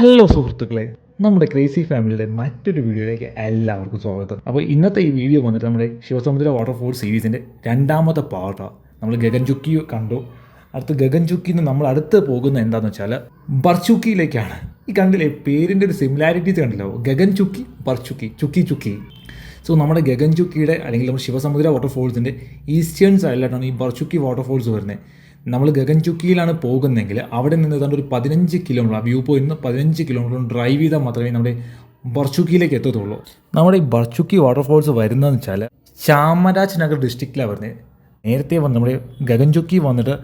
Hello സുഹൃത്തുക്കളെ. നമ്മുടെ crazy ഫാമിലിയുടെ മറ്റൊരു വീഡിയോയിലേക്ക് എല്ലാവർക്കും സ്വാഗതം. അപ്പോൾ ഇന്നത്തെ ഈ വീഡിയോ വന്നിട്ട് നമ്മുടെ ശിവസമുദ്ര വാട്ടർഫോൾ സീരീസിന്റെ രണ്ടാമത്തെ പാർട്ടാണ് നമ്മൾ ഗഗൻചുക്കി കണ്ടു. അടുത്ത് ഗഗൻചുക്കിന്ന് നമ്മൾ അടുത്ത് പോകുന്ന എന്താണെന്ന് വെച്ചാൽ ബർച്ചുക്കിയിലേക്കാണ് ഈ കണ്ടില്ലേ പേരിന്റെ ഒരു സിമിലാരിറ്റീസ് കണ്ടില്ലോ? ഗഗൻചുക്കി ബർച്ചുക്കി ചുക്കി ചുക്കി. സോ നമ്മുടെ ഗഗൻചുക്കിയുടെ അല്ലെങ്കിൽ നമ്മുടെ ശിവസമുദ്ര വാട്ടർഫോൾസിന്റെ ഈസ്റ്റേൺ സൈഡിലായിട്ടാണ് ഈ ബർച്ചുക്കി വാട്ടർഫോൾസ് വരുന്നത്. നമ്മൾ ഗഗൻചുക്കിയിലാണ് പോകുന്നതെങ്കിൽ അവിടെ നിന്ന് ഏതാണ്ട് ഒരു പതിനഞ്ച് കിലോമീറ്റർ വ്യൂ പോയിന്റ് നിന്ന് പതിനഞ്ച് കിലോമീറ്റർ ഡ്രൈവ് ചെയ്താൽ മാത്രമേ നമ്മുടെ ബർച്ചുക്കിയിലേക്ക് എത്തത്തുള്ളൂ. നമ്മുടെ ഈ ബർച്ചുക്കി വാട്ടർഫോൾസ് വരുന്നതെന്ന് വെച്ചാൽ ചാമരാജ് നഗർ ഡിസ്ട്രിക്റ്റിലാണ് വരുന്നത്. നേരത്തെ വന്ന് നമ്മുടെ ഗഗൻചുക്കി വന്നിട്ട്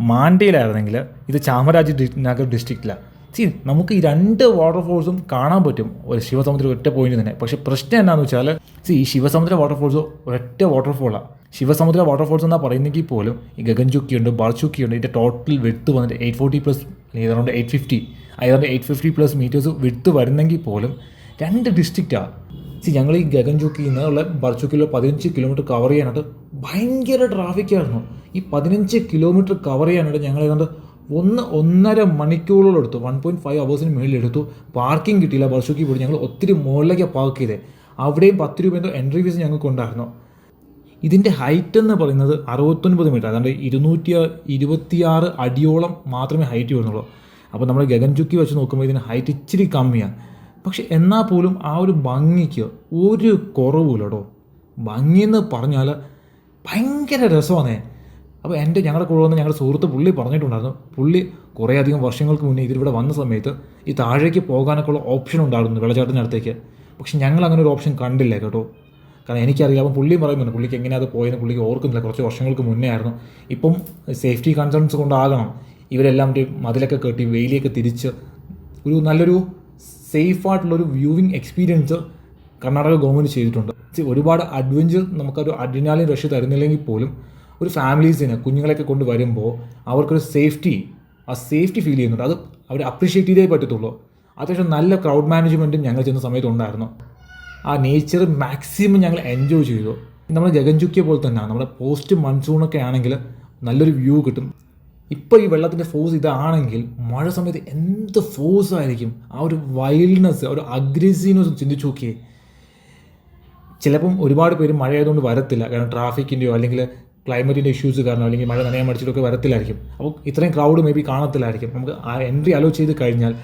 മാണ്ഡ്യയിലായിരുന്നെങ്കിൽ ഇത് ചാമരാജ് നഗർ ഡിസ്ട്രിക്റ്റിലാണ് സി നമുക്ക് ഈ രണ്ട് വാട്ടർഫോൾസും കാണാൻ പറ്റും. ഒരു ശിവസമുദ്രം ഒറ്റ പോയിന്റ് തന്നെ. പക്ഷേ പ്രശ്നം എന്താണെന്ന് വെച്ചാൽ സി ഈ ശിവസമുദ്ര വാട്ടർഫോൾസ് ഒരൊറ്റ വാട്ടർഫോളാണ് ശിവസമുദ്ര വാട്ടർഫോൾസ് എന്നാണ് പറയുന്നെങ്കിൽ പോലും ഈ ഗഗൻചുക്കി ഉണ്ട് ബാർചുക്കി ഉണ്ട് ഇതിന്റെ ടോട്ടൽ വെടുത്ത് വന്നിട്ട് എയ്റ്റ് ഫോർട്ടി പ്ലസ് ഏതാണ്ട് എയ്റ്റ് ഫിഫ്റ്റി അതായത് എയ്റ്റ് ഫിഫ്റ്റി പ്ലസ് മീറ്റേഴ്സ് വിട്ട് വരുന്നെങ്കിൽ പോലും രണ്ട് ഡിസ്ട്രിക്റ്റാണ് സി ഞങ്ങൾ ഈ ഗഗൻചുക്കിയിൽ നിന്നുള്ള ബർച്ചുക്കിലോ പതിനഞ്ച് കിലോമീറ്റർ കവർ ചെയ്യാനായിട്ട് ഭയങ്കര ട്രാഫിക്കായിരുന്നു ഈ പതിനഞ്ച് കിലോമീറ്റർ കവർ ചെയ്യാനായിട്ട് ഞങ്ങൾ ഏതാണ്ട് ഒന്ന് ഒന്നര മണിക്കൂറുകൾ എടുത്തു. വൺ പോയിന്റ് ഫൈവ് അവേഴ്സിന് മുകളിൽ എടുത്തു. പാർക്കിംഗ് കിട്ടിയില്ല. ബർഷുക്കി പോയി. ഞങ്ങൾ ഒത്തിരി മുകളിലേക്ക് പാർക്ക് ചെയ്തത് അവിടെയും പത്ത് രൂപ എന്തോ എൻട്രി ഫീസ് ഞങ്ങൾക്ക് ഉണ്ടായിരുന്നു. ഇതിന്റെ ഹൈറ്റ് എന്ന് പറയുന്നത് അറുപത്തൊൻപത് മീറ്റർ അതാണ്ട് ഇരുന്നൂറ്റി ഇരുപത്തിയാറ് അടിയോളം മാത്രമേ ഹൈറ്റ് വരുന്നുള്ളൂ. അപ്പോൾ നമ്മൾ ഗഗൻചുക്കി വെച്ച് നോക്കുമ്പോൾ ഇതിന് ഹൈറ്റ് ഇച്ചിരി കമ്മിയാണ്. പക്ഷെ എന്നാൽ പോലും ആ ഒരു ഭംഗിക്ക് ഒരു കുറവുമില്ല കേട്ടോ ഭംഗിയെന്ന് പറഞ്ഞാൽ ഭയങ്കര രസമാണ്. അപ്പോൾ എന്റെ ഞങ്ങളുടെ കൂടെ വന്ന് ഞങ്ങളുടെ സുഹൃത്ത് പുള്ളി പറഞ്ഞിട്ടുണ്ടായിരുന്നു പുള്ളി കുറേയധികം വർഷങ്ങൾക്ക് മുന്നേ ഇതിലൂടെ വന്ന സമയത്ത് ഈ താഴേക്ക് പോകാനൊക്കെ ഉള്ള ഓപ്ഷൻ ഉണ്ടായിരുന്നു വെള്ളച്ചാട്ടത്തിനടുത്തേക്ക് പക്ഷെ ഞങ്ങൾ അങ്ങനെ ഒരു ഓപ്ഷൻ കണ്ടില്ല കേട്ടോ. കാരണം എനിക്കറിയാം അപ്പം പുള്ളിയും പറയുന്നുണ്ട് പുള്ളിക്ക് എങ്ങനെ അത് പോയെന്ന് പുള്ളിക്ക് ഓർക്കുന്നില്ല കുറച്ച് വർഷങ്ങൾക്ക് മുന്നേ ആയിരുന്നു. ഇപ്പം സേഫ്റ്റി കൺസേൺസ് കൊണ്ടാകണം. ഇവരെല്ലാം മറ്റേ മതിലൊക്കെ കെട്ടി വെയിലൊക്കെ തിരിച്ച് ഒരു നല്ലൊരു സേഫായിട്ടുള്ളൊരു വ്യൂവിങ് എക്സ്പീരിയൻസ് കർണാടക ഗവൺമെന്റ് ചെയ്തിട്ടുണ്ട്. ഒരുപാട് അഡ്വഞ്ചർ നമുക്കൊരു അഡ്രിനാലിൻ റഷ് തരുന്നില്ലെങ്കിൽ പോലും ഒരു ഫാമിലീസിന് കുഞ്ഞുങ്ങളെയൊക്കെ കൊണ്ട് വരുമ്പോൾ അവർക്കൊരു സേഫ്റ്റി ആ സേഫ്റ്റി ഫീൽ ചെയ്യുന്നുണ്ട്. അത് അവർ അപ്രീഷിയേറ്റ് ചെയ്തേ പറ്റത്തുള്ളൂ. അത്യാവശ്യം നല്ല ക്രൗഡ് മാനേജ്മെന്റും ഞങ്ങൾ ചെന്ന സമയത്തുണ്ടായിരുന്നു ആ നേച്ചർ മാക്സിമം ഞങ്ങൾ എൻജോയ് ചെയ്തു. നമ്മൾ ഗഗൻചുക്കിയെ പോലെ തന്നെ നമ്മുടെ പോസ്റ്റ് മൺസൂണൊക്കെ ആണെങ്കിൽ നല്ലൊരു വ്യൂ കിട്ടും. ഇപ്പോൾ ഈ വെള്ളത്തിന്റെ ഫോഴ്സ് ഇതാണെങ്കിൽ മഴ സമയത്ത് എന്ത് ഫോഴ്സ് ആയിരിക്കും? ആ ഒരു വൈൽഡ്നെസ് ഒരു അഗ്രസീവ്നെസ് ചിന്തിച്ചു നോക്കിയേ. ചിലപ്പം ഒരുപാട് പേര് മഴ ആയതുകൊണ്ട് വരത്തില്ല. കാരണം ട്രാഫിക്കിന്റെയോ അല്ലെങ്കിൽ ക്ലൈമറ്റിന്റെ ഇഷ്യൂസ് കാരണം അല്ലെങ്കിൽ മഴ നനയാൻ മടിച്ചിട്ടൊക്കെ വരത്തില്ലായിരിക്കും. അപ്പോൾ ഇത്രയും ക്രൗഡ് മേ ബി കാണത്തില്ലായിരിക്കും. നമുക്ക് ആ എൻട്രി അലോ ചെയ്ത് കഴിഞ്ഞാൽ.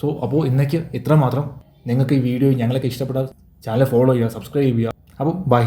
സോ അപ്പോൾ ഇന്നേക്ക് ഇത്ര മാത്രം നിങ്ങൾക്ക് ഈ വീഡിയോ ഞങ്ങളൊക്കെ ഇഷ്ടപ്പെട്ട ചാനൽ ഫോളോ ചെയ്യുക സബ്സ്ക്രൈബ് ചെയ്യുക. അപ്പോൾ ബൈ